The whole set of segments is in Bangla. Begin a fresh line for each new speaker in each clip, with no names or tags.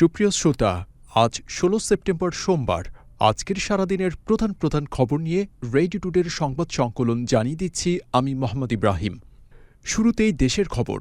সুপ্রিয় শ্রোতা আজ ষোলো সেপ্টেম্বর সোমবার আজকের সারাদিনের প্রধান প্রধান খবর নিয়ে রেডি টুডের সংবাদ সংকলন জানিয়ে দিচ্ছি আমি মোহাম্মদ ইব্রাহিম শুরুতেই দেশের খবর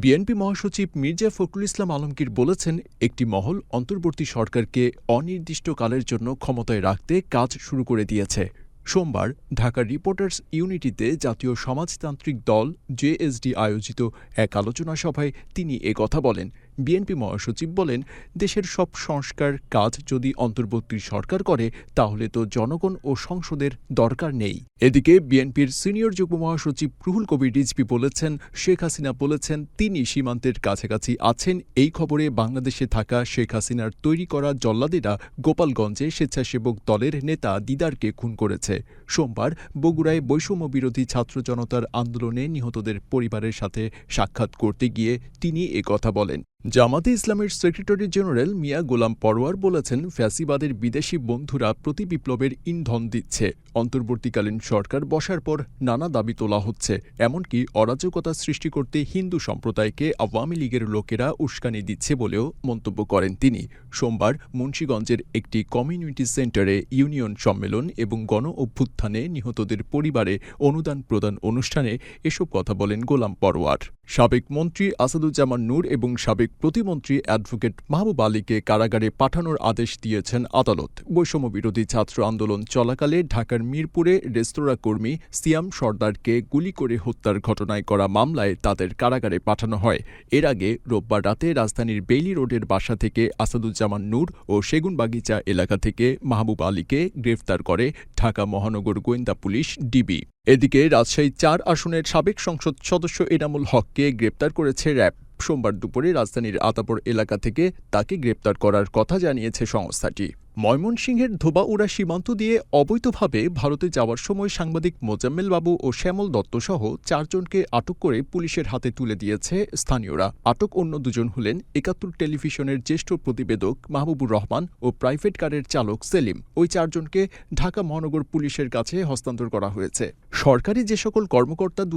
বিএনপি মহাসচিব মির্জা ফখরুল ইসলাম আলমগীর বলেছেন একটি মহল অন্তর্বর্তী সরকারকে অনির্দিষ্টকালের জন্য ক্ষমতায় রাখতে কাজ শুরু করে দিয়েছে সোমবার ঢাকার রিপোর্টার্স ইউনিটিতে জাতীয় সমাজতান্ত্রিক দল জেএসডি আয়োজিত এক আলোচনা সভায় তিনি কথা বলেন বিএনপি মহাসচিব বলেন দেশের সব সংস্কার কাজ যদি অন্তর্বর্তী সরকার করে তাহলে তো জনগণ ও সংসদের দরকার নেই এদিকে বিএনপির সিনিয়র যুগ্ম মহাসচিব রুহুল কবির রিজপি বলেছেন শেখ হাসিনা বলেছেন তিনি সীমান্তের কাছাকাছি আছেন এই খবরে বাংলাদেশে থাকা শেখ হাসিনার তৈরি করা জল্লাদেরা গোপালগঞ্জে স্বেচ্ছাসেবক দলের নেতা দিদারকে খুন করেছে সোমবার বগুড়ায় বৈষম্য বিরোধী ছাত্র জনতার আন্দোলনে নিহতদের পরিবারের সাথে সাক্ষাৎ করতে গিয়ে তিনি কথা বলেন জামাতে ইসলামের সেক্রেটারি জেনারেল মিয়া গোলাম পরওয়ার বলেছেন ফ্যাসিবাদের বিদেশি বন্ধুরা প্রতি বিপ্লবের ইন্ধন দিচ্ছে অন্তর্বর্তীকালীন সরকার বসার পর নানা দাবি তোলা হচ্ছে এমনকি অরাজকতা সৃষ্টি করতে হিন্দু সম্প্রদায়কে আওয়ামী লীগের লোকেরা উস্কানি দিচ্ছে বলেও মন্তব্য করেন তিনি সোমবার মুন্সীগঞ্জের একটি কমিউনিটি সেন্টারে ইউনিয়ন সম্মেলন এবং গণ অভ্যুত্থানে নিহতদের পরিবারে অনুদান প্রদান অনুষ্ঠানে এসব কথা বলেন গোলাম পরওয়ার সাবেক মন্ত্রী আসাদুজ্জামান নূর এবং সাবেক প্রতিমন্ত্রী অ্যাডভোকেট মাহবুব আলীকে কারাগারে পাঠানোর আদেশ দিয়েছেন আদালত বৈষম্য বিরোধী ছাত্র আন্দোলন চলাকালে ঢাকার মিরপুরে রেস্তোরাঁ কর্মী সিয়াম সর্দারকে গুলি করে হত্যার ঘটনায় করা মামলায় তাদের কারাগারে পাঠানো হয় এর আগে রোববার রাতে রাজধানীর বেইলি রোডের বাসা থেকে আসাদুজ্জামান নূর ও সেগুনবাগিচা এলাকা থেকে মাহবুব আলীকে গ্রেফতার করে ঢাকা মহানগর গোয়েন্দা পুলিশ ডিবি এদিকে রাজশাহী চার আসনের সাবেক সংসদ সদস্য এনামুল হককে গ্রেপ্তার করেছে র্যাব সোমবার দুপুরে রাজধানীর আতাপর এলাকা থেকে তাকে গ্রেপ্তার করার কথা জানিয়েছে সংস্থাটি ময়মনসিংহের ধোবাউড়া সীমান্ত দিয়ে অবৈধভাবে ভারতে যাওয়ার সময় সাংবাদিক মোজাম্মেল বাবু ও শ্যামল দত্তসহ চারজনকে আটক করে পুলিশের হাতে তুলে দিয়েছে স্থানীয়রা আটক অন্য দুজন হলেন একাত্তর টেলিভিশনের জ্যেষ্ঠ প্রতিবেদক মাহবুবুর রহমান ও প্রাইভেট কারের চালক সেলিম ওই চারজনকে ঢাকা মহানগর পুলিশের কাছে হস্তান্তর করা হয়েছে সরকারি যে সকল কর্মকর্তা দু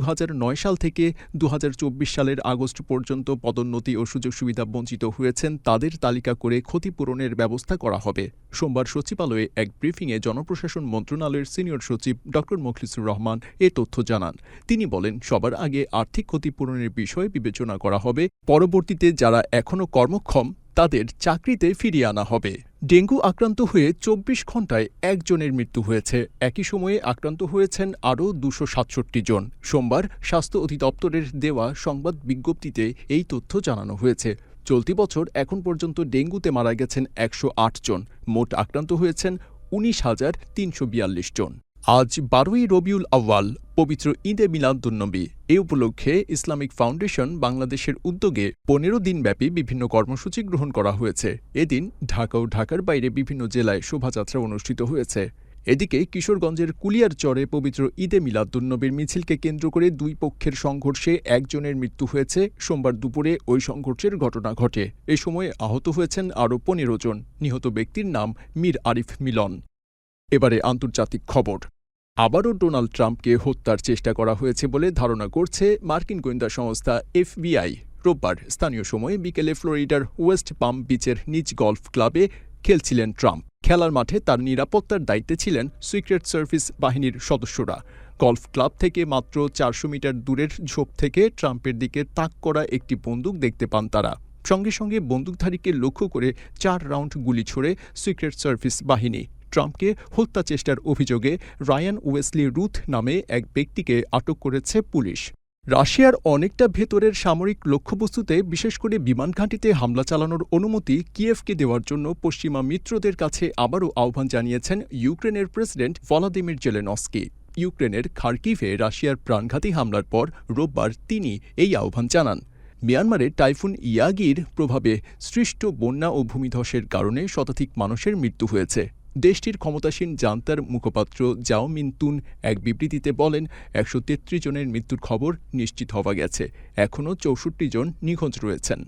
সাল থেকে দু সালের আগস্ট পর্যন্ত পদোন্নতি ও সুযোগ সুবিধা বঞ্চিত হয়েছেন তাদের তালিকা করে ক্ষতিপূরণের ব্যবস্থা করা হবে সোমবার সচিবালয়ে এক ব্রিফিংয়ে জনপ্রশাসন মন্ত্রণালয়ের সিনিয়র সচিব ড মখলিসুর রহমান এ তথ্য জানান তিনি বলেন সবার আগে আর্থিক ক্ষতিপূরণের বিষয়ে বিবেচনা করা হবে পরবর্তীতে যারা এখনও কর্মক্ষম তাদের চাকরিতে ফিরিয়ে আনা হবে ডেঙ্গু আক্রান্ত হয়ে চব্বিশ ঘন্টায় একজনের মৃত্যু হয়েছে একই সময়ে আক্রান্ত হয়েছেন আরও দুশো সাতষট্টি জন সোমবার স্বাস্থ্য অধিদপ্তরের দেওয়া সংবাদ বিজ্ঞপ্তিতে এই তথ্য জানানো হয়েছে চলতি বছর এখন পর্যন্ত ডেঙ্গুতে মারা গেছেন একশো জন মোট আক্রান্ত হয়েছেন উনিশ হাজার তিনশো বিয়াল্লিশ জন আজ বারোই রবিউল আওয়াল পবিত্র ঈদে মিলাদুন্নবী এ উপলক্ষে ইসলামিক ফাউন্ডেশন বাংলাদেশের উদ্যোগে পনেরো দিনব্যাপী বিভিন্ন কর্মসূচি গ্রহণ করা হয়েছে এদিন ঢাকা ও ঢাকার বাইরে বিভিন্ন জেলায় শোভাযাত্রা অনুষ্ঠিত হয়েছে এদিকে কিশোরগঞ্জের কুলিয়ার চরে পবিত্র ঈদে মিলাদুন্নবীর মিছিলকে কেন্দ্র করে দুই পক্ষের সংঘর্ষে একজনের মৃত্যু হয়েছে সোমবার দুপুরে ওই সংঘর্ষের ঘটনা ঘটে এ সময়ে আহত হয়েছেন আরও পনেরো জন নিহত ব্যক্তির নাম মীর আরিফ মিলন এবারে আন্তর্জাতিক খবর আবারও ডোনাল্ড ট্রাম্পকে হত্যার চেষ্টা করা হয়েছে বলে ধারণা করছে মার্কিন গোয়েন্দা সংস্থা এফবিআই রোববার স্থানীয় সময়ে বিকেলে ফ্লোরিডার ওয়েস্ট পাম্প বিচের নিজ গল্ফ ক্লাবে খেলছিলেন ট্রাম্প খেলার মাঠে তার নিরাপত্তার দায়িত্বে ছিলেন সিক্রেট সার্ভিস বাহিনীর সদস্যরা গলফ ক্লাব থেকে মাত্র চারশো মিটার দূরের ঝোপ থেকে ট্রাম্পের দিকে তাক করা একটি বন্দুক দেখতে পান তারা সঙ্গে সঙ্গে বন্দুকধারীকে লক্ষ্য করে চার রাউন্ড গুলি ছড়ে সিক্রেট সার্ভিস বাহিনী ট্রাম্পকে হত্যাচেষ্টার অভিযোগে রায়ান ওয়েসলি রুথ নামে এক ব্যক্তিকে আটক করেছে পুলিশ রাশিয়ার অনেকটা ভেতরের সামরিক লক্ষ্যবস্তুতে বিশেষ করে বিমান ঘাঁটিতে হামলা চালানোর অনুমতি কিয়েভকে দেওয়ার জন্য পশ্চিমা মিত্রদের কাছে আবারও আহ্বান জানিয়েছেন ইউক্রেনের প্রেসিডেন্ট ভলাদিমির জেলেনস্কি ইউক্রেনের খার্কিভে রাশিয়ার প্রাণঘাতী হামলার পর রোববার তিনি এই আহ্বান জানান মিয়ানমারে টাইফুন ইয়াগির প্রভাবে সৃষ্ট বন্যা ও ভূমিধসের কারণে শতাধিক মানুষের মৃত্যু হয়েছে দেশটির ক্ষমতাসীন জান্তার মুখপাত্র জাও মিন্তুন এক বিবৃতিতে বলেন একশো জনের মৃত্যুর খবর নিশ্চিত হওয়া গেছে এখনও চৌষট্টি জন নিখোঁজ রয়েছেন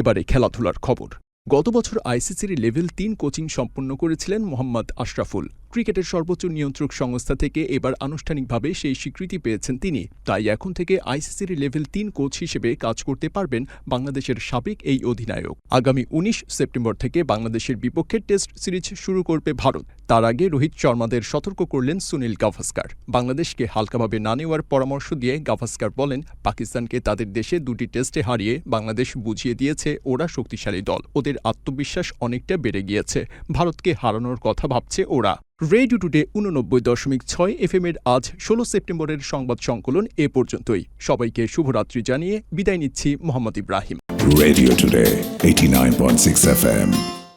এবারে খেলাধুলার খবর গত বছর আইসিসির লেভেল তিন কোচিং সম্পন্ন করেছিলেন মোহাম্মদ আশরাফুল ক্রিকেটের সর্বোচ্চ নিয়ন্ত্রক সংস্থা থেকে এবার আনুষ্ঠানিকভাবে সেই স্বীকৃতি পেয়েছেন তিনি তাই এখন থেকে আইসিসির লেভেল তিন কোচ হিসেবে কাজ করতে পারবেন বাংলাদেশের সাবেক এই অধিনায়ক আগামী উনিশ সেপ্টেম্বর থেকে বাংলাদেশের বিপক্ষে টেস্ট সিরিজ শুরু করবে ভারত তার আগে রোহিত শর্মাদের সতর্ক করলেন সুনীল গাভাস্কার বাংলাদেশকে হালকাভাবে না নেওয়ার পরামর্শ দিয়ে গাভাস্কার বলেন পাকিস্তানকে তাদের দেশে দুটি টেস্টে হারিয়ে বাংলাদেশ বুঝিয়ে দিয়েছে ওরা শক্তিশালী দল ওদের আত্মবিশ্বাস অনেকটা বেড়ে গিয়েছে ভারতকে হারানোর কথা ভাবছে ওরা রেডিও টুডে উননব্বই দশমিক ছয় এফ এর আজ ষোলো সেপ্টেম্বরের সংবাদ সংকলন এ পর্যন্তই সবাইকে শুভরাত্রি জানিয়ে বিদায় নিচ্ছি Mohammad Ibrahim radio today eighty nine point six F M